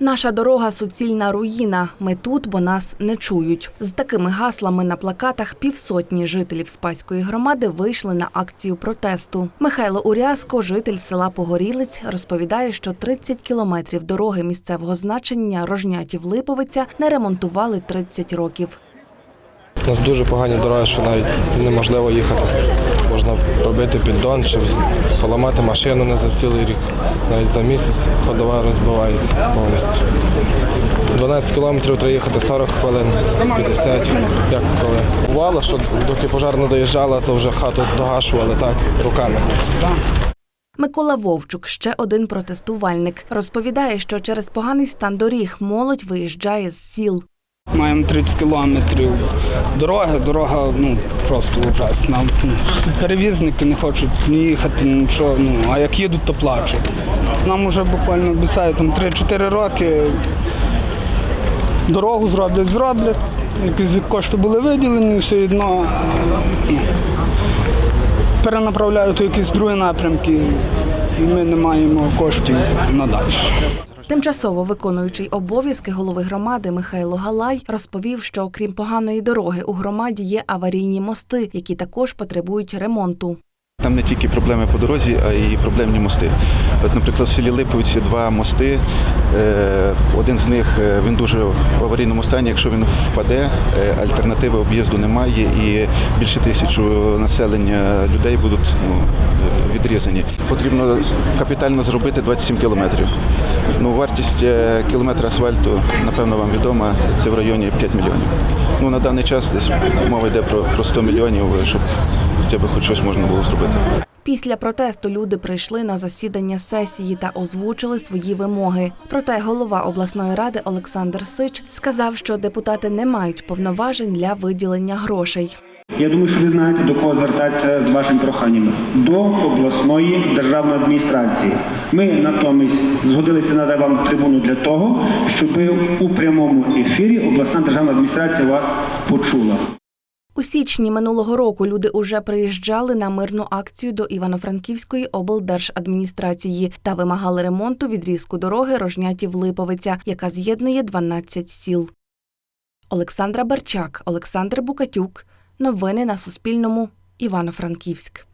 Наша дорога суцільна руїна. Ми тут, бо нас не чують. З такими гаслами на плакатах півсотні жителів Спаської громади вийшли на акцію протесту. Михайло Урязко, житель села Погорілець, розповідає, що 30 кілометрів дороги місцевого значення Рожнятів-Липовиця не ремонтували 30 років. У нас дуже погані дороги, що навіть неможливо їхати. Можна робити піддон, щоб поламати машину не за цілий рік. Навіть за місяць ходова розбивається повністю. 12 кілометрів треба їхати 40 хвилин, 50, як коли. Бувало, що доки пожарна доїжджала, то вже хату догашували так руками. Микола Вовчук, ще один протестувальник, розповідає, що через поганий стан доріг молодь виїжджає з сіл. Маємо 30 кілометрів дороги. Дорога ну просто ужасна. Ну, Перевізники не хочуть ні їхати, нічого. Ну а як їдуть, то плачуть. Нам вже буквально обіцяють там 3-4 роки. Дорогу зроблять, зроблять. Якісь кошти були виділені, все одно ну, перенаправляють у якісь другі напрямки, і ми не маємо коштів надалі. Тимчасово виконуючий обов'язки голови громади Михайло Галай розповів, що окрім поганої дороги у громаді є аварійні мости, які також потребують ремонту. Там не тільки проблеми по дорозі, а й проблемні мости. От, наприклад, в селі Липовиці два мости. Е, Один з них е, він дуже в аварійному стані. Якщо він впаде, е, альтернативи об'їзду немає, і більше тисячу населення людей будуть ну, відрізані. Потрібно капітально зробити 27 кілометрів. Ну, вартість кілометра асфальту, напевно, вам відома, це в районі 5 мільйонів. Ну, на даний час десь мова йде про 100 мільйонів, щоб хоча б хоч щось можна було зробити. Після протесту люди прийшли на засідання сесії та озвучили свої вимоги. Проте голова обласної ради Олександр Сич сказав, що депутати не мають повноважень для виділення грошей. Я думаю, що ви знаєте, до кого звертатися з вашим проханнями до обласної державної адміністрації. Ми натомість згодилися надати вам трибуну для того, щоб у прямому ефірі обласна державна адміністрація вас почула. У січні минулого року люди уже приїжджали на мирну акцію до Івано-Франківської облдержадміністрації та вимагали ремонту відрізку дороги Рожнятів-Липовиця, яка з'єднує 12 сіл. Олександра Барчак, Олександр Букатюк. Новини на Суспільному. Івано-Франківськ.